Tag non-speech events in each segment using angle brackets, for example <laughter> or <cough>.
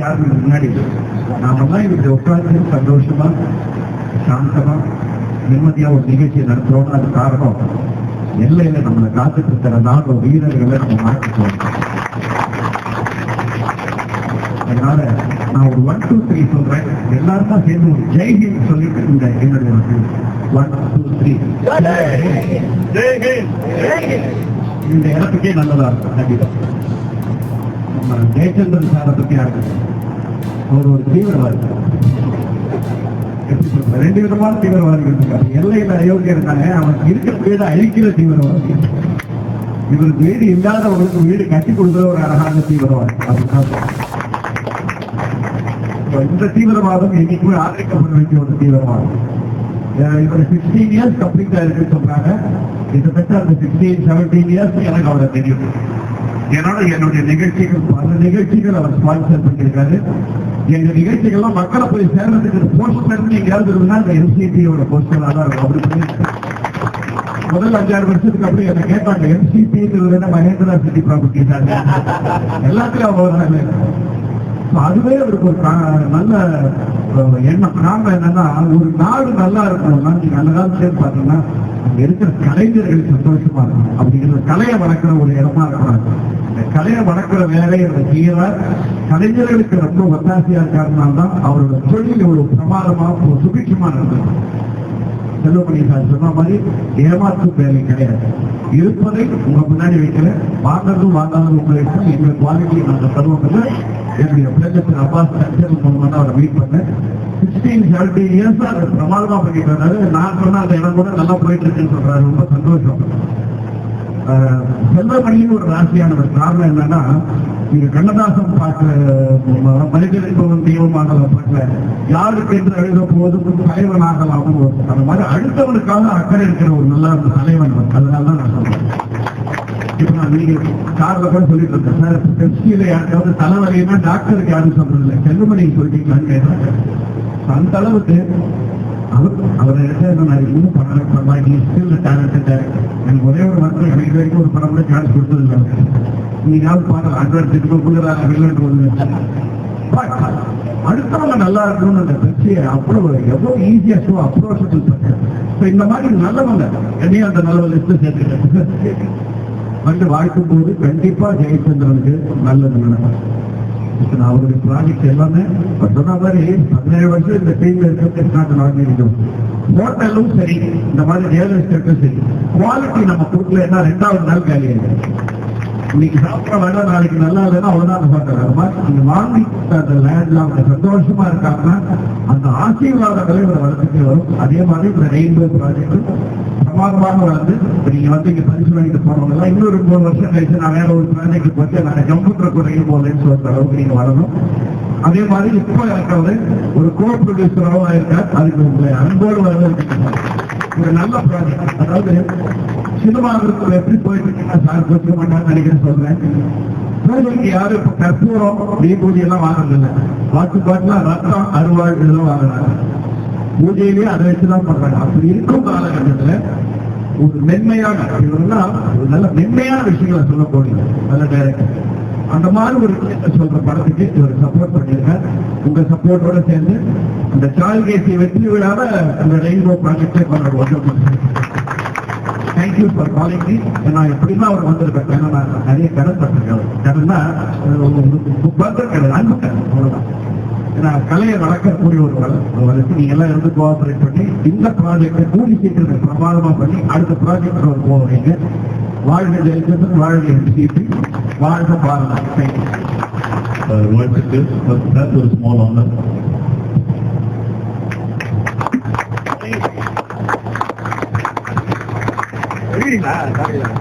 யாருக்கு முன்னாடி நாமெல்லாம் இப்படி உட்கார்ந்து சந்தோஷமா சாந்தமா நிம்மதியா ஒரு நிகழ்ச்சியை நடத்துறோம்னு அது காரணம் எல்லையில நம்மளை காத்துட்டு இருக்கிற நாலு வீரர்களை நம்ம மாற்றிக்கோம் அதனால நான் ஒரு ஒன் டூ த்ரீ சொல்றேன். எல்லாருமா சேர்ந்து ஒரு ஜெய்ஹிந்த் சொல்லிட்டு இந்த என்னுடைய ஒன் டூ த்ரீ இந்த இடத்துக்கே நல்லதா இருக்கும் கண்டிப்பா. நம்ம ஜெயச்சந்திரன் சாரை பத்தி யாருக்கு அவர் ஒரு தீவிரவாதி. ரெண்டு விதமான தீவிரவாதிகள் இருக்காங்க. எல்லையில அயோக்கியம் இருக்காங்க. அவன் இருக்கிற வீடு அழிக்கிற தீவிரவாதி. இவருக்கு வீடு இல்லாதவங்களுக்கு வீடு கட்டி கொடுக்குற ஒரு அழகான தீவிரவாதி. அதுதான். இந்த தீவிரவாதம் என்னைக்குமே ஆதரிக்கப்பட வேண்டிய ஒரு தீவிரவாதம் இவர் சிக்ஸ்டீன் இயர்ஸ் கம்ப்ளீட் ஆயிருக்கு சொல்றாங்க. கிட்டத்தட்ட அந்த சிக்ஸ்டீன் செவன்டீன் இயர்ஸ் எனக்கு அவரை தெரியும். என்னோட என்னுடைய நிகழ்ச்சிகள் பல நிகழ்ச்சிகள் அவர் ஸ்பான்சர் பண்ணியிருக்காரு. எங்க நிகழ்ச்சிகள்லாம் மக்களை போய் சேர்றதுக்கு போஸ்டர் எங்கேயாவது இருந்தா அந்த என்சிபியோட போஸ்டரா தான் இருக்கும். அப்படி முதல் அஞ்சாறு வருஷத்துக்கு அப்படி என்ன கேட்டாங்க என்சிபி மகேந்திரா சிட்டி ப்ராப்பர்ட்டிஸ் எல்லாத்துலயும் அவர் அதுவே அவருக்கு ஒரு நல்ல எண்ணம். நாம என்னன்னா ஒரு நாடு நல்லா இருக்கணும்னா நீங்க அந்த காலத்துல பாத்தீங்கன்னா இருக்கிற கலைஞர்கள் சந்தோஷமா இருக்கணும். அப்படிங்கிற கலையை வளர்க்கிற ஒரு இடமா இருக்கிறாங்க கலையை வளர்க்கிற வேலையை அந்த செய்யறார் கலைஞர்களுக்கு ரொம்ப ஒத்தாசையா இருக்காருனால தான் அவரோட தொழில் இவ்வளவு பிரமாதமா சுபிட்சமா இருந்தது செல்வமணி சார் சொன்ன மாதிரி ஏமாற்றும் வேலை கிடையாது. இருப்பதை உங்க முன்னாடி வைக்கல. வாங்கறதும் வாங்காதது உங்க இஷ்டம் குவாலிட்டி நாங்கள் தருவோம்ல என்னுடைய பிள்ளைங்க அப்பாஸ் கல்ச்சர் மூலமாக தான் அவரை மீட் பண்ணேன். சிக்ஸ்டீன் செவன்டீன் இயர்ஸ் அதை பிரமாதமா பண்ணிட்டு வந்தாரு. நான் சொன்ன அந்த இடம் கூட நல்லா போயிட்டு இருக்குன்னு சொல்றாரு. ரொம்ப சந்தோஷம். செல்வமணின்னு ஒரு ராசியானவர் காரணம் என்னன்னா நீங்க கண்ணதாசன் பாட்டுல ம- மனிதன் என்பவன் தெய்வமாகலாம் பாட்டுல யாருக்கு என்று எழுத போதும் தலைவனாகலாம். அந்த மாதிரி அடுத்தவனுக்காக அக்கறை இருக்கிற ஒரு நல்ல தலைவன் அவர். அதனால நான் சொல்றேன். இப்ப நான் நீங்க கார்ல கூட சொல்லிட்டு இருக்கேன். சார் பெப்சியில யாருக்காவது தலைவரையுமே டாக்டருக்கு யாரும் சொல்றது இல்லை. செல்வமணி சொல்லிட்டீங்களான்னு கேட்டேன் அந்த அளவுக்கு அவர் அவர் நான் இன்னும் படம் பண்ணலாம் நீ ஸ்டில் டேலண்டட் எனக்கு ஒரே ஒரு வார்த்தை எனக்கு இது வரைக்கும் ஒரு படம் கூட சான்ஸ் கொடுத்தது இல்லை நீங்களாவது பாடல் அட்வர்ட் கொடுக்குறாங்க வில்லன் ஒன்று அடுத்தவங்க நல்லா இருக்கணும்னு அந்த பிரச்சனையை அவ்வளவு எவ்வளவு ஈஸியா ஷோ அப்ரோச்சபிள் பண்ண இந்த மாதிரி நல்லவங்க என்னையும் அந்த நல்ல லிஸ்ட் சேர்த்துக்கிட்டேன். <laughs> வந்து வாழ்க்கும் போது கண்டிப்பா ஜெயச்சந்திரனுக்கு நல்லது நடக்கும். அவருடைய ப்ராஜெக்ட் எல்லாமே சொன்ன மாதிரி பதினேழு வருஷம் இந்த டீம்ல இருக்கிறது நாட்டு நடந்திருக்கும் ஹோட்டலும் சரி இந்த மாதிரி ரியல் எஸ்டேட்டும் சரி குவாலிட்டி நம்ம கொடுக்கலன்னா ரெண்டாவது நாள் காலி இன்னைக்கு சாப்பிட வேண்டாம் நாளைக்கு நல்லா இல்லைன்னா அவ்வளவுதான் அந்த ஹோட்டல் மாதிரி நீங்க வாங்கி அந்த லேண்ட்ல அவங்க சந்தோஷமா இருக்காங்கன்னா அந்த ஆசீர்வாதங்களை இவர் வளர்த்துட்டு வரும். அதே மாதிரி இந்த ரெயின்போ ப்ராஜெக்ட் பிரமாதமாக வந்து நீங்க வந்து இங்க பரிசு வாங்கிட்டு போனவங்க எல்லாம் இன்னொரு மூணு வருஷம் கழிச்சு நான் வேற ஒரு ப்ராஜெக்ட் போட்டு நான் கம்ப்யூட்டர் குறையும் போலேன்னு சொல்ற அளவுக்கு நீங்க வரணும் அதே மாதிரி இப்போ இருக்கிறது ஒரு கோ ப்ரொடியூசராகவும் ஆயிருக்கார். அதுக்கு உங்களை அன்போடு வரவேற்கிறேன். ஒரு நல்ல ப்ராஜெக்ட் அதாவது சினிமாவிற்கு எப்படி போயிட்டு இருக்கீங்கன்னா சார் போச்சுக்க மாட்டான்னு நினைக்கிறேன் சொல்றேன். பூஜைக்கு யாரும் இப்ப கற்பூரம் தீபூஜை எல்லாம் வாங்குறதில்லை. பாட்டு வாக்கு பாட்டுலாம் ரத்தம் அருவாள் இதெல்லாம் வாங்குறாங்க. பூஜையிலேயே அதை வச்சுதான் பண்றாங்க. அப்படி இருக்கும் காலகட்டத்துல ஒரு மென்மையான இவரெல்லாம் ஒரு நல்ல மென்மையான விஷயங்களை சொல்ல போறீங்க. நல்ல டைரக்டர் அந்த மாதிரி ஒரு சொல்ற படத்துக்கு இவர் சப்போர்ட் பண்ணிருக்க உங்க சப்போர்ட்டோட சேர்ந்து இந்த சால்கேசியை வெற்றி விழாவை அந்த ரெயின்போ ப்ராஜெக்டை கொண்டாடுவோம். தேங்க்யூ ஃபார் காலிங் மீ நான் எப்படின்னா அவர் வந்திருப்பேன் ஏன்னா நான் நிறைய கடன் பட்டிருக்கேன் கடன்னா பர்தர் கடை அன்பு கடன் அவ்வளவுதான். ஏன்னா கலையை வளர்க்கக்கூடிய ஒரு வள- ஒரு வளர்ச்சி நீங்க எல்லாம் இருந்து கோஆபரேட் பண்ணி இந்த ப்ராஜெக்டை கூடி சீக்கிரத்தை பிரமாதமா பண்ணி அடுத்த ப்ராஜெக்ட் ஒரு போவீங்க வாழ்க ஜெயிச்சது வாழ்க எம்சிபி வாழ்க Bharatam thank you uh, that's a small honor.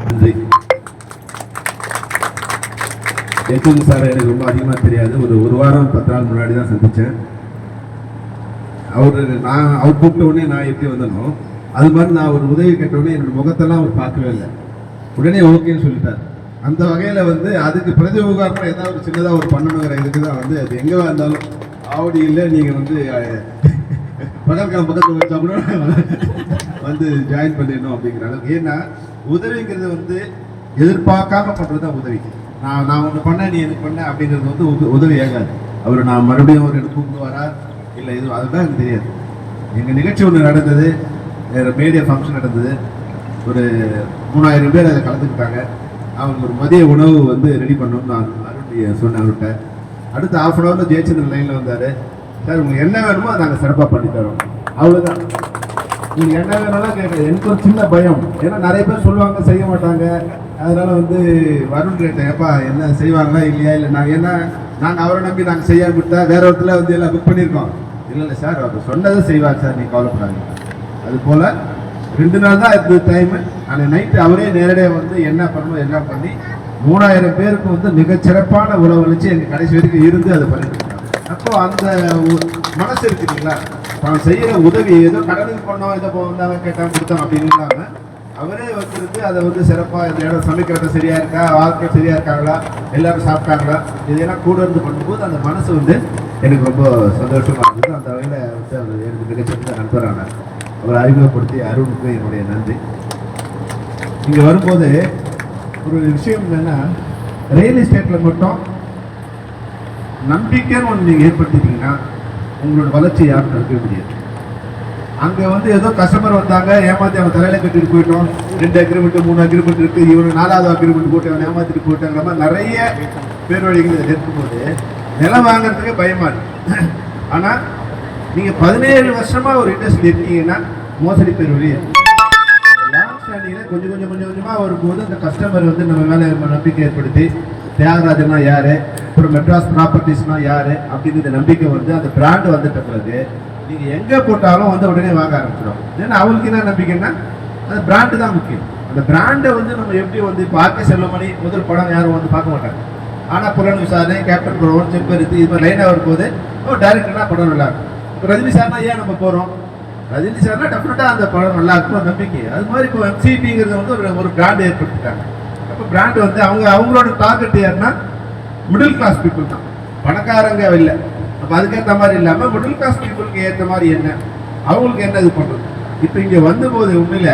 நன்றி ஜெயச்சந்திர சார் எனக்கு ரொம்ப அதிகமாக தெரியாது. ஒரு ஒரு வாரம் பத்து நாள் முன்னாடி தான் சந்தித்தேன் அவர் நான் அவர் கூப்பிட்ட உடனே நான் எப்படி வந்தனோ அது மாதிரி நான் ஒரு உதவி கேட்டவுடனே உடனே என்னோட முகத்தெல்லாம் அவர் பார்க்கவே இல்லை. உடனே ஓகேன்னு சொல்லிட்டார். அந்த வகையில் வந்து அதுக்கு பிரதி உபகாரத்தில் ஏதாவது ஒரு சின்னதாக ஒரு பண்ணணுங்கிற இதுக்கு தான் வந்து அது எங்கே இருந்தாலும் ஆவடி இல்லை நீங்கள் வந்து அஹ், பகல்காம் பக்கத்தில் வச்சா கூட வந்து ஜாயின் பண்ணிடணும் அப்படிங்கிற அளவுக்கு. ஏன்னா உதவிங்கிறது வந்து எதிர்பார்க்காம பண்ணுறது தான் உதவி. நான் நான் ஒன்று பண்ணேன் நீ எனக்கு பண்ண? அப்படிங்கிறது வந்து உத- உதவி ஆகாது. அவர் நான் மறுபடியும் அவர் எனக்கு கூப்பிடுவாரா இல்லை இது அதுதான் எனக்கு தெரியாது. எங்கள் நிகழ்ச்சி ஒன்று நடந்தது. வேறு மீடியா ஃபங்க்ஷன் நடந்தது. ஒரு மூணாயிரம் பேர் அதை கலந்துக்கிட்டாங்க. அவங்க ஒரு மதிய உணவு வந்து ரெடி பண்ணணும்னு நான் அருண் சொன்னேன் அவர்கிட்ட. அடுத்த ஆஃப் அன் ஹவரில் ஜெயச்சந்திரன் லைனில் வந்தார். சார் உங்களுக்கு என்ன வேணுமோ அதை நாங்கள் சிறப்பாக பண்ணி தரோம். அவ்வளோதான் நீங்கள் என்ன வேணாலும் கேட்குறது எனக்கு ஒரு சின்ன பயம். ஏன்னா நிறைய பேர் சொல்லுவாங்க செய்ய மாட்டாங்க. அதனால் வந்து வருண் கேட்டேன் ஏப்பா என்ன செய்வாங்களா இல்லையா? இல்லை நாங்கள் என்ன நாங்கள் அவரை நம்பி நாங்கள் செய்யாம விட்டா வேற ஒருத்தர் வந்து எல்லாம் புக் பண்ணியிருக்கோம். இல்லை இல்லை சார் அவர் சொன்னதை செய்வார் சார் நீங்கள் கவலைப்படாதீங்க. அது போல் ரெண்டு நாள் தான் இருந்தது டைமு அந்த நைட்டு அவரே நேரடியாக வந்து என்ன பண்ணணும் எல்லாம் பண்ணி மூணாயிரம் பேருக்கு வந்து மிகச்சிறப்பான உணவளிச்சு எங்கள் கடைசி வரைக்கும் இருந்து அதை பண்ணிட்டு அப்போ அந்த ஒரு மனசு இருக்குதுங்களா தான் செய்யற உதவி ஏதோ கடனுக்கு பண்ணோம் இதை போ- வந்தாங்க கேட்டாங்க கொடுத்தோம் அப்படின்னு இல்லாமல் அவரே வந்திருந்து அதை வந்து சிறப்பாக இந்த இடம் சமைக்கிறது சரியா இருக்கா? வாழ்க்கை சரியா இருக்காங்களா? எல்லாரும் சாப்பிட்டாங்களா? இதெல்லாம் கூட இருந்து பண்ணும்போது அந்த மனசு வந்து எனக்கு ரொம்ப சந்தோஷமா இருந்தது. அந்த வகையில் வந்து அவர் எனக்கு மிகச்சிறந்த நண்பரான அவர் அறிமுகப்படுத்தி அருணுக்கு என்னுடைய நன்றி. இங்கே வரும்போது ஒரு விஷயம் என்னென்னா ரியல் எஸ்டேட்டில் மட்டும் நம்பிக்கைன்னு ஒன்று நீங்கள் ஏற்படுத்திட்டீங்கன்னா உங்களோட வளர்ச்சி யாரும் தடுக்க முடியாது. அங்கே வந்து ஏதோ கஸ்டமர் வந்தாங்க ஏமாத்தி அவன் தலையில கட்டிட்டு போயிட்டோம். ரெண்டு அக்ரிமெண்ட் மூணு அக்ரிமெண்ட் இருக்கு. இவனு நாலாவது அக்ரிமெண்ட் போட்டு அவன் ஏமாத்திட்டு போயிட்டாங்கிற மாதிரி நிறைய பேர் வழிகள் இருக்கும்போது நிலம் வாங்குறதுக்கு பயமா இருக்கு. ஆனால் நீங்கள் பதினேழு வருஷமா ஒரு இண்டஸ்ட்ரி இருக்கீங்கன்னா மோசடி பேர் வழி லாங் ஸ்டாண்டிங்கில் கொஞ்சம் கொஞ்சம் கொஞ்சம் கொஞ்சமாக வரும்போது அந்த கஸ்டமர் வந்து நம்ம மேலே நம்பிக்கை ஏற்படுத்தி தியாகராஜனா யார்? அப்புறம் மெட்ராஸ் ப்ராப்பர்ட்டிஸ்னா யார்? அப்படிங்கிற நம்பிக்கை வந்து அந்த பிராண்ட் வந்துட்ட பிறகு நீங்கள் எங்கே போட்டாலும் வந்து உடனே வாங்க ஆரம்பிச்சிடும். ஏன்னா அவங்களுக்கு என்ன நம்பிக்கைன்னா அந்த பிராண்டு தான் முக்கியம். அந்த பிராண்டை வந்து நம்ம எப்படி வந்து பார்க்க ஆர்கே செல்வமணி முதல் படம் யாரும் வந்து பார்க்க மாட்டாங்க. ஆனால் புலன் விசாரணை கேப்டன் புரோன் செம்பருத்தி இது மாதிரி லைனாக வரும்போது ஓ டேரக்டர்னா படம் நல்லா இருக்கும். இப்போ ரஜினி சார்னா ஏன் நம்ம போகிறோம் ரஜினி சார்னா டெஃபினட்டாக அந்த படம் நல்லா இருக்கும் நம்பிக்கை. அது மாதிரி இப்போ எம்சிபிங்கிறது வந்து ஒரு ஒரு பிராண்ட் ஏற்படுத்திட்டாங்க. அப்போ பிராண்ட் வந்து அவங்க அவங்களோட டார்கெட் யாருன்னா மிடில் கிளாஸ் பீப்புள் தான். பணக்காரங்க இல்லை. அப்போ அதுக்கேற்ற மாதிரி இல்லாமல் மிடில் கிளாஸ் பீப்புளுக்கு ஏற்ற மாதிரி என்ன? அவங்களுக்கு என்ன இது பண்ணுறது இப்போ இங்கே வந்தபோது உண்மையில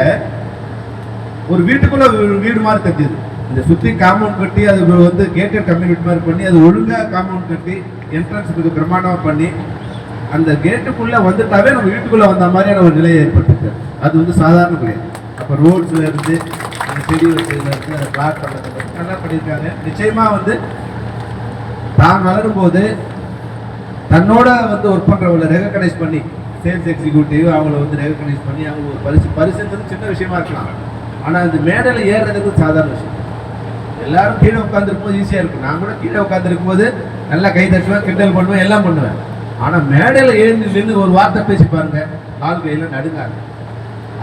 ஒரு வீட்டுக்குள்ளே வீடு மாதிரி கட்டியது. இந்த சுற்றி காம்பவுண்ட் கட்டி அது வந்து கேட்டட் கம்யூனிட் மாதிரி பண்ணி அது ஒழுங்காக காம்பவுண்ட் கட்டி என்ட்ரன்ஸுக்கு பிரம்மாண்டமாக பண்ணி அந்த கேட்டுக்குள்ளே வந்துட்டாவே நம்ம வீட்டுக்குள்ளே வந்த மாதிரியான ஒரு நிலையை ஏற்பட்டுருக்கு அது வந்து சாதாரண கிடையாது அப்போ ரோட்ஸில் இருந்து அந்த செடி வச்சதுல இருந்து அந்த பிளாட் பண்ணுறது நல்லா பண்ணியிருக்காங்க. நிச்சயமாக வந்து தான் வளரும் போது தன்னோட வந்து ஒர்க் பண்ணுறவங்கள ரெகக்னைஸ் பண்ணி சேல்ஸ் எக்ஸிக்யூட்டிவ் அவங்கள வந்து ரெகக்னைஸ் பண்ணி அவங்க ஒரு பரிசு பரிசுன்றது சின்ன விஷயமா இருக்கலாம். ஆனால் அந்த மேடையில் ஏறுறதுக்கு சாதாரண விஷயம். எல்லாரும் கீழே உட்காந்துருக்கும் போது ஈஸியாக இருக்கும். நான் கூட கீழே உட்காந்துருக்கும் போது நல்லா கை தட்டுவேன் கிண்டல் பண்ணுவேன் எல்லாம் பண்ணுவேன். ஆனால் மேடையில் எழுந்து நின்று ஒரு வார்த்தை பேசி பாருங்க கால் கையில் நடுங்காங்க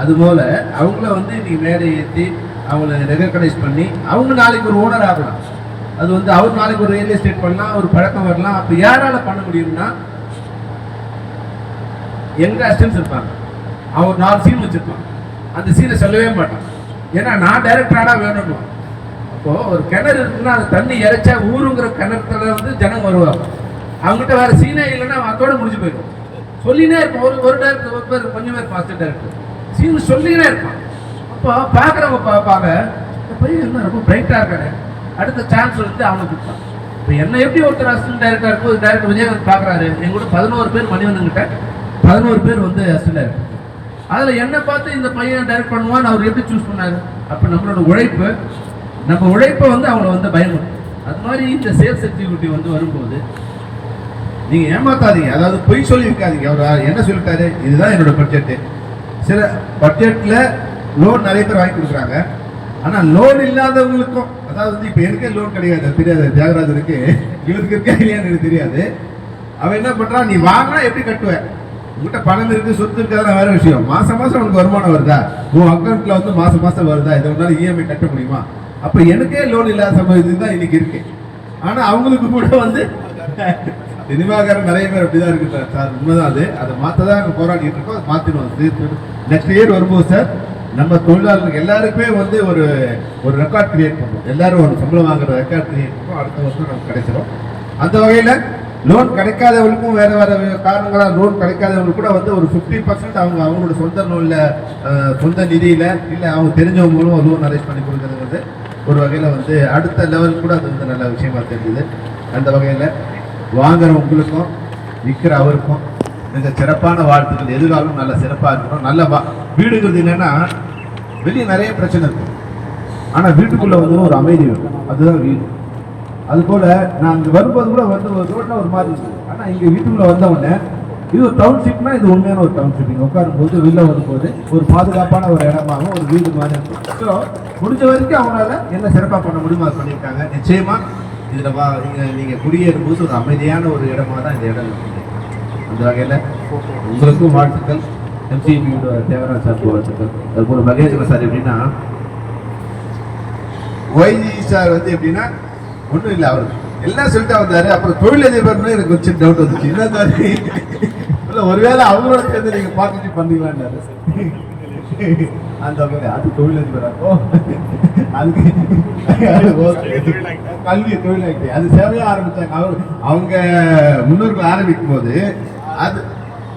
அதுபோல் அவங்கள வந்து இன்னைக்கு மேடை ஏற்றி அவங்கள ரெகக்னைஸ் பண்ணி அவங்க நாளைக்கு ஒரு ஓனர் ஆகலாம். அது வந்து அவர் நாளைக்கு ஒரு ரியல் எஸ்டேட் பண்ணலாம் ஒரு பழக்கம் வரலாம். அப்போ யாரால பண்ண முடியும்னா எங்க அசிஸ்டன்ஸ் இருப்பாங்க. அவர் நாலு சீன் வச்சிருப்பான் அந்த சீனை சொல்லவே மாட்டான். ஏன்னா நான் டைரக்டரானா வேணும்னு. அப்போ ஒரு கிணறு இருக்குன்னா அந்த தண்ணி இறைச்சா ஊருங்கிற கிணத்துல வந்து ஜனம் வருவாங்க. அவங்ககிட்ட வேற சீனே இல்லைன்னா அவன் அதோட முடிஞ்சு போயிடும். சொல்லினே இருப்பான். ஒரு ஒரு டேரக்டர் ஒரு பேர் கொஞ்சம் பேர் பாஸ்ட் டேரக்டர் சீன் சொல்லினே இருப்பான். அப்போ பார்க்குறவங்க பார்ப்பாங்க பையன் என்ன ரொம்ப பிரைட்டாக இருக்கானே? அடுத்த சான்ஸ் எடுத்து அவனுக்கு கொடுத்தான் இப்போ என்ன எப்படி ஒருத்தர் அசிஸ்டன்ட் டைரக்டர் இருக்கும்? டைரக்டர் விஜயகாந்த் பார்க்குறாரு எங்கூட பதினோரு பேர் மணிவண்ணங்கிட்ட பதினோரு பேர் வந்து அசிஸ்டன்ட் டைரக்டர் அதில் என்ன பார்த்து இந்த பையன் டைரக்ட் பண்ணுவான்னு அவர் எப்படி சூஸ் பண்ணாரு? அப்போ நம்மளோட உழைப்பு நம்ம உழைப்பை வந்து அவங்கள வந்து பயமுறுத்தும் அது மாதிரி இந்த சேல்ஸ் எக்ஸிக்யூட்டிவ் வந்து வரும்போது நீங்கள் ஏமாத்தாதீங்க. அதாவது பொய் சொல்லியிருக்காதீங்க. அவர் என்ன சொல்லிட்டாரு? இதுதான் என்னோட பட்ஜெட்டு சில பட்ஜெட்டில் லோன் நிறைய பேர் வாங்கி கொடுக்குறாங்க. ஆனால் லோன் இல்லாதவங்களுக்கும் அதாவது வந்து இப்போ எனக்கே லோன் கிடையாது? அது தெரியாது. தியாகராஜனுக்கு இவருக்கு இருக்கா இல்லையான்னு எனக்கு தெரியாது. அவன் என்ன பண்ணுறான் நீ வாங்கினா எப்படி கட்டுவ? உங்ககிட்ட பணம் இருக்கு சொத்து இருக்காது வேற விஷயம். மாசம் மாசம் உனக்கு வருமானம் வருதா? உன் அக்கௌண்ட்ல வந்து மாசம் மாசம் வருதா? இதை உன்னால இஎம்ஐ கட்ட முடியுமா? அப்ப எனக்கே லோன் இல்லாத சமயத்துக்கு தான் இன்னைக்கு இருக்கு. ஆனா அவங்களுக்கு கூட வந்து சினிமாக்காரன் நிறைய பேர் அப்படிதான் இருக்கு சார் சார் உண்மைதான் அது. அதை மாற்ற தான் நாங்கள் போராடிட்டு இருக்கோம். அதை மாற்றிடுவோம் நெக்ஸ்ட் இயர் வரும்போது சார் நம்ம தொழிலாளர்கள் எல்லாருக்குமே வந்து ஒரு ஒரு ரெக்கார்ட் கிரியேட் பண்ணுவோம். எல்லாரும் ஒரு சம்பளம் வாங்குற ரெக்கார்ட் கிரியேட் பண்ணுவோம். அடுத்த வருஷம் நமக்கு கிடைச்சிரும். அந்த வகையில் லோன் கிடைக்காதவங்களுக்கும் வேறு வேற காரணங்களாக லோன் கிடைக்காதவங்களுக்கு கூட வந்து ஒரு ஃபிஃப்டி பர்சன்ட் அவங்க அவங்களோட சொந்த லோனில் சொந்த நிதியில் இல்லை அவங்க தெரிஞ்சவங்களும் லோன் அரேஞ்ச் பண்ணி கொடுக்குறது வந்து ஒரு வகையில் வந்து அடுத்த லெவல் கூட அது வந்து நல்ல விஷயமா தெரிஞ்சுது அந்த வகையில் வாங்குறவங்களுக்கும் விற்கிற அவருக்கும் மிக சிறப்பான வாழ்த்துக்கள். எதிர்காலம் நல்ல சிறப்பாக இருக்கணும். நல்ல வா வீடுங்கிறது என்னன்னா வெளியே நிறைய பிரச்சனை இருக்கும். ஆனால் வீட்டுக்குள்ளே வந்து ஒரு அமைதி இருக்கும். அதுதான் வீடு. அதுபோல் நான் இங்கே வரும்போது கூட வந்து ஒரு ரோட்ல ஒரு மாதிரி இருக்குது ஆனால் இங்கே வீட்டுக்குள்ளே வந்த உடனே இது ஒரு டவுன்ஷிப்னா இது உண்மையான ஒரு டவுன்ஷிப் இங்கே உட்காரும்போது வெளில வரும்போது ஒரு பாதுகாப்பான ஒரு இடமாகவும் ஒரு வீடு மாதிரி இருக்கும். ஸோ முடிஞ்ச வரைக்கும் அவங்களால என்ன சிறப்பாக பண்ண முடியுமோ அது பண்ணியிருக்காங்க. நிச்சயமாக இதில் வா நீங்கள் நீங்கள் குடியேறும் போது ஒரு அமைதியான ஒரு இடமா தான் இந்த இடம் இருக்கும் இந்த வகையில் உங்களுக்கும் வாழ்த்துக்கள். எம்சிபியோட தேவராஜ் சார் வாழ்த்துக்கள். அதுபோல் மகேஸ்வர சார் எப்படின்னா ஒய்ஜி சார் வந்து எப்படின்னா ஒன்றும் இல்லை அவர். எல்லாம் சொல்லிட்டு வந்தாரு. அப்புறம் தொழில் அதிபர் எனக்கு கொஞ்சம் டவுட் வந்துச்சு. என்ன சார்? இல்லை ஒருவேளை அவங்களோட சேர்ந்து நீங்கள் பார்த்துட்டு பண்ணீங்களான்னாரு அந்த மாதிரி. அது தொழிலதிபர்? அப்போ அதுக்கு கல்வி தொழிலாக்கி. அது சேவையாக ஆரம்பிச்சாங்க. அவர் அவங்க முன்னோர்கள் ஆரம்பிக்கும் போது அது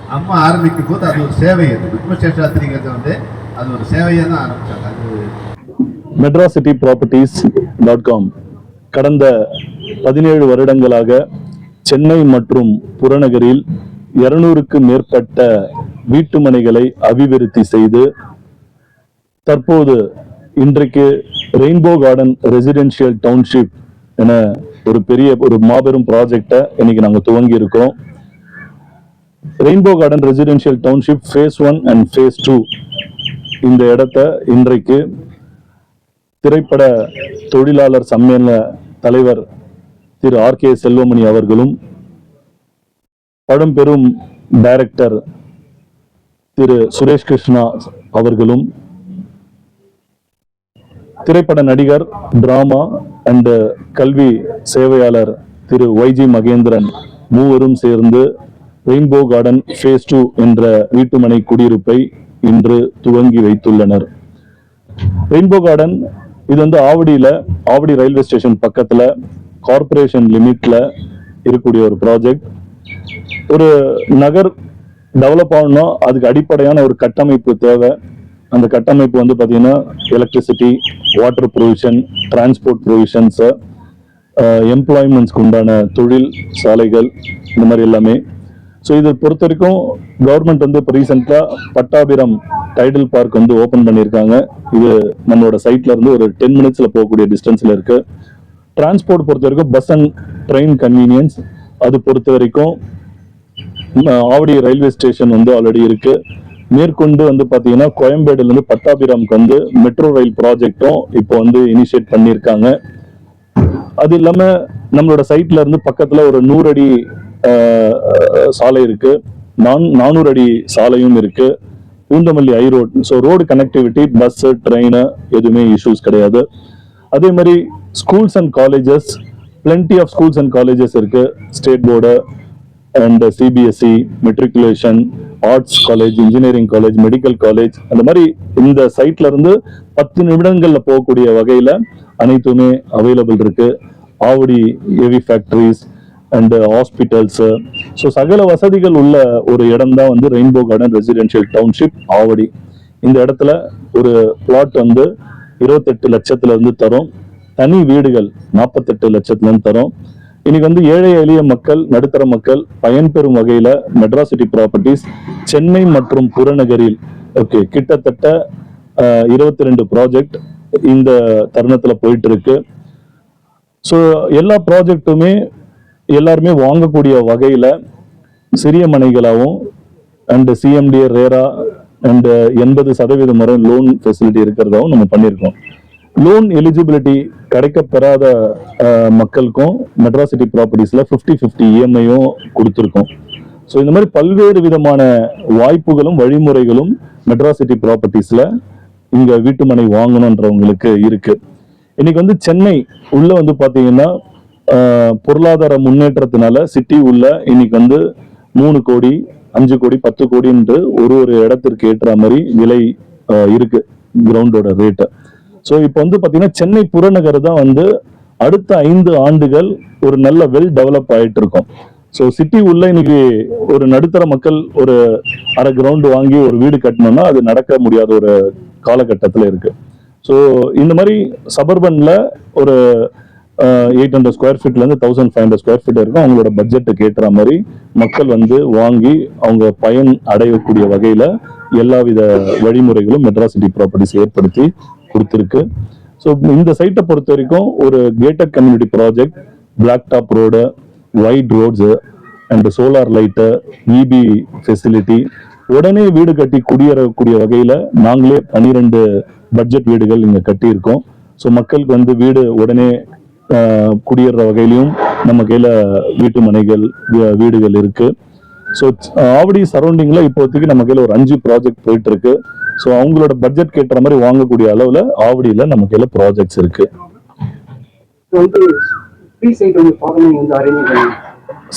அம்மா ஆரம்பிக்கும் போது அது ஒரு சேவை அது. விக்மசேஷாத்திரிங்கிறது வந்து அது ஒரு சேவையாக தான் ஆரம்பித்தாங்க அது மெட்ராசிட்டி ப்ராப்பர்ட்டிஸ் டாட் காம் கடந்த பதினேழு வருடங்களாக சென்னை மற்றும் புறநகரில் இருநூறுக்கு மேற்பட்ட வீட்டு மனைகளை அபிவிருத்தி செய்து தற்போது இன்றைக்கு ரெயின்போ கார்டன் ரெசிடென்ஷியல் டவுன்ஷிப் என ஒரு பெரிய ஒரு மாபெரும் ப்ராஜெக்டை இன்னைக்கு நாங்கள் துவங்கி இருக்கோம் rainbow garden residential township phase one and phase two இந்த இடத்த இன்றைக்கு திரைப்பட தொழிலாளர் சம்மேளன தலைவர் திரு ஆர் கே செல்வமணி அவர்களும் பழம்பெரும் டைரக்டர் திரு சுரேஷ் கிருஷ்ணா அவர்களும் திரைப்பட நடிகர் டிராமா அண்ட் கல்வி சேவையாளர் திரு ஒய்ஜி மகேந்திரன் மூவரும் சேர்ந்து ரெயின்போ கார்டன் ஃபேஸ் டூ என்ற வீட்டுமனை குடியிருப்பை இன்று துவங்கி வைத்துள்ளனர். ரெயின்போ கார்டன் இது வந்து ஆவடியில் ஆவடி ரயில்வே ஸ்டேஷன் பக்கத்தில் கார்ப்பரேஷன் லிமிட்ல இருக்கக்கூடிய ஒரு ப்ராஜெக்ட் ஒரு நகர் டெவலப் ஆகணும்னா அதுக்கு அடிப்படையான ஒரு கட்டமைப்பு தேவை. அந்த கட்டமைப்பு வந்து பார்த்தீங்கன்னா electricity water provision transport provisions எம்ப்ளாய்மெண்ட்ஸ்க்கு உண்டான தொழில் சாலைகள் இந்த மாதிரி எல்லாமே ஸோ இதை பொறுத்த வரைக்கும் கவர்மெண்ட் வந்து இப்போ ரீசெண்டாக பட்டாபிரம் டைடல் பார்க் வந்து ஓப்பன் பண்ணியிருக்காங்க. இது நம்மளோட சைட்ல இருந்து ஒரு டென் மினிட்ஸில் போகக்கூடிய டிஸ்டன்ஸில் இருக்கு. டிரான்ஸ்போர்ட் பொறுத்த வரைக்கும் பஸ் அண்ட் ட்ரெயின் கன்வீனியன்ஸ் அது பொறுத்த வரைக்கும் ஆவடி ரயில்வே ஸ்டேஷன் வந்து ஆல்ரெடி இருக்கு. மேற்கொண்டு வந்து பார்த்தீங்கன்னா கோயம்பேடுலேருந்து பட்டாபிராமுக்கு வந்து மெட்ரோ ரயில் ப்ராஜெக்டும் இப்போ வந்து இனிஷியேட் பண்ணியிருக்காங்க. அது இல்லாமல் நம்மளோட சைட்ல இருந்து பக்கத்தில் ஒரு நூறு அடி சாலை இருக்கு. நான் நானூறு அடி சாலையும் இருக்கு. Poonamallee high road so road connectivity bus train எதுவுமே இஷ்யூஸ் கிடையாது. அதே மாதிரி schools and colleges plenty of schools and colleges இருக்கு. State board and CBSE matriculation arts college engineering college medical college அந்த மாதிரி இந்த சைட்ல இருந்து பத்து நிமிடங்கள்ல போகக்கூடிய வகையில அனைத்துமே அவைலபிள் இருக்கு. Avadi heavy factories and hospitals so சகல வசதிகள் உள்ள ஒரு இடம் தான் வந்து rainbow garden residential township Avadi. இந்த இடத்துல ஒரு பிளாட் வந்து இருபத்தெட்டு லட்சத்துல இருந்து தரும். தனி வீடுகள் நாற்பத்தெட்டு லட்சத்துல இருந்து தரும். இன்னைக்கு வந்து ஏழை எளிய மக்கள் நடுத்தர மக்கள் பயன்பெறும் வகையில மெட்ராசிட்டி ப்ராப்பர்ட்டிஸ் சென்னை மற்றும் புறநகரில் ஓகே கிட்டத்தட்ட இருபத்தி ரெண்டு ப்ராஜெக்ட் இந்த தருணத்துல போயிட்டு இருக்கு. ஸோ எல்லா ப்ராஜெக்ட்டுமே எல்லாருமே வாங்கக்கூடிய வகையில் சிறிய மனைகளாகவும் அண்டு சிஎம்டிஏ ரேரா அண்டு எண்பது சதவீதம் வரை லோன் ஃபெசிலிட்டி இருக்கிறதாவும் நம்ம பண்ணியிருக்கோம். லோன் எலிஜிபிலிட்டி கிடைக்க பெறாத மக்களுக்கும் மெட்ராசிட்டி ப்ராப்பர்ட்டிஸில் ஃபிஃப்டி ஃபிஃப்டி இஎம்ஐயும் கொடுத்துருக்கோம். ஸோ இந்த மாதிரி பல்வேறு விதமான வாய்ப்புகளும் வழிமுறைகளும் மெட்ராசிட்டி ப்ராப்பர்ட்டிஸில் இங்கே வீட்டுமனை வாங்கணுன்றவங்களுக்கு இருக்குது இன்னைக்கு வந்து சென்னை உள்ளே வந்து பார்த்தீங்கன்னா பொருளாதார முன்னேற்றத்தினால சிட்டி உள்ள இன்னைக்கு வந்து மூணு கோடி அஞ்சு கோடி பத்து கோடின்ட்டு ஒரு ஒரு இடத்திற்கு ஏற்ற மாதிரி விலை இருக்கு கிரவுண்டோட ரேட்டு ஸோ இப்போ வந்து பார்த்தீங்கன்னா சென்னை புறநகர் தான் வந்து அடுத்த ஐந்து ஆண்டுகள் ஒரு நல்ல வெல் டெவலப் ஆயிட்டு இருக்கும். ஸோ சிட்டி உள்ள இன்னைக்கு ஒரு நடுத்தர மக்கள் ஒரு அரை கிரவுண்டு வாங்கி ஒரு வீடு கட்டணும்னா அது நடக்க முடியாத ஒரு காலகட்டத்தில் இருக்கு. ஸோ இந்த மாதிரி சபர்பனில் ஒரு எயிட் ஹண்ட்ரட் ஸ்கொயர் ஃபீட்ல இருந்து thousand five hundred square feet இருக்கும் அவங்களோட பட்ஜெட்டுக்கு ஏற்ற மாதிரி மக்கள் வந்து வாங்கி அவங்க பயன் அடையக்கூடிய வகையில எல்லாவித வழிமுறைகளும் மெட்ராஸ் சிட்டி ப்ராப்பர்ட்டிஸ் ஏற்படுத்தி கொடுத்துருக்கு. ஸோ இந்த சைட்டை பொறுத்த வரைக்கும் ஒரு gated community project black top road wide roads and solar light EB facility உடனே வீடு கட்டி குடியேறக்கூடிய வகையில் நாங்களே பனிரெண்டு பட்ஜெட் வீடுகள் இங்கே கட்டியிருக்கோம். ஸோ மக்களுக்கு வந்து வீடு உடனே குடியேற வகையிலையும் நம்ம கையில வீட்டு மனைகள் வீடுகள் இருக்கு. ஸோ ஆவடி சரௌண்டிங்ல இப்போதைக்கு நம்ம கையில ஒரு அஞ்சு ப்ராஜெக்ட் போயிட்டு இருக்கு ஸோ அவங்களோட பட்ஜெட் கேட்ட மாதிரி வாங்கக்கூடிய அளவுல ஆவடியில நம்ம கையில ப்ராஜெக்ட்ஸ் இருக்கு.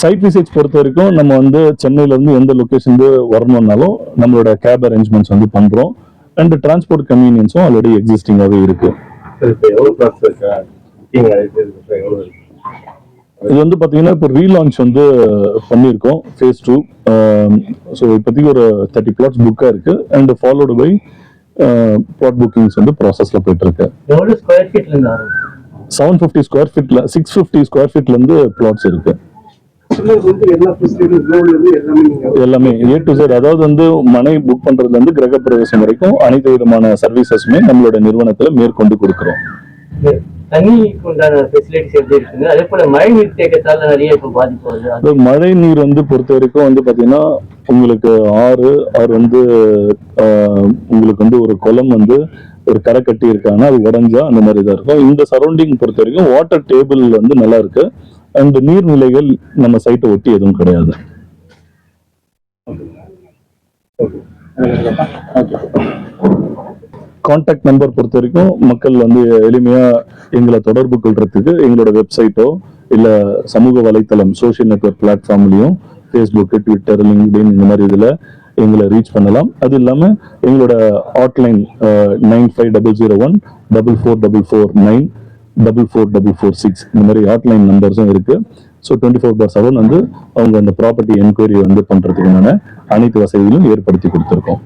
சைட் விசிட்ஸ் பொறுத்த வரைக்கும் நம்ம வந்து சென்னையில இருந்து எந்த லொகேஷன் வரணும்னாலும் நம்மளோட கேப் அரேஞ்ச்மெண்ட்ஸ் வந்து பண்றோம். அண்ட் டிரான்ஸ்போர்ட் கன்வீனியன்ஸும் ஆல்ரெடி எக்ஸிஸ்டிங்காகவே இருக்கு? இது வந்து பாத்தீங்கன்னா இப்போ ரீலான்ச் வந்து பண்ணியிருக்கோம் ஃபேஸ் டூ ஸோ இப்போதைக்கு ஒரு தேர்ட்டி பிளாட்ஸ் புக்காக இருக்கு. And followed by flat bookings வந்து ப்ராசஸ்ல போயிட்டு இருக்கு எவ்வளோ ஸ்கொயர் ஃபீட்ல இருந்து ஆரம்பிச்சு? செவன் ஃபிஃப்டி ஸ்கொயர் ஃபீட்ல சிக்ஸ் ஃபிஃப்டி ஸ்கொயர் ஃபீட்ல இருந்து பிளாட்ஸ் இருக்கு. எல்லாமே நீங்க எல்லாமே ஏ டு Z அதாவது வந்து மனை புக் பண்றதுல இருந்து கிரக பிரவேசம் வரைக்கும் அனைத்து விதமான சர்வீசஸுமே நம்மளோட நிறுவனத்துல மேற்கொண்டு கொடுக்கிறோம். தண்ணிக்கு உண்டான ஃபெசிலிட்டிஸ் எப்படி இருக்குங்க அதே போல மழை நீர் தேக்கத்தால நிறைய இப்போ பாதிப்பு வருது மழை நீர் வந்து பொறுத்த வரைக்கும் வந்து பாத்தீங்கன்னா உங்களுக்கு ஆறு ஆறு வந்து உங்களுக்கு வந்து ஒரு குளம் வந்து ஒரு கரை கட்டி இருக்காங்க அது உடஞ்சா அந்த மாதிரி தான் இருக்கும். இந்த சரௌண்டிங் பொறுத்த வரைக்கும் வாட்டர் டேபிள் வந்து நல்லா இருக்கு. அண்ட் நீர்நிலைகள் நம்ம சைட்டை ஒட்டி எதுவும் கிடையாது. காண்டாக்ட் நம்பர் பொறுத்த வரைக்கும் மக்கள் வந்து எளிமையா எங்களை தொடர்பு கொள்றதுக்கு எங்களோட வெப்சைட்டோ இல்ல சமூக வலைத்தளம் சோஷியல் நெட்ஒர்க் பிளாட்ஃபார்ம்லயும் ஃபேஸ்புக் ட்விட்டர் லிங்க்டின் இந்த மாதிரி இதுல எங்களை ரீச் பண்ணலாம். அது இல்லாம எங்களோட hotline nine five double zero one double four double four nine double four double four six இந்த மாதிரி ஹாட்லைன் நம்பர்ஸும் இருக்கு. So twenty four by seven வந்து அவங்க அந்த ப்ராப்பர்ட்டி என்கொயரி வந்து பண்றதுக்குண்டான அனைத்து வசதிகளும் ஏற்படுத்தி கொடுத்துருக்கோம்.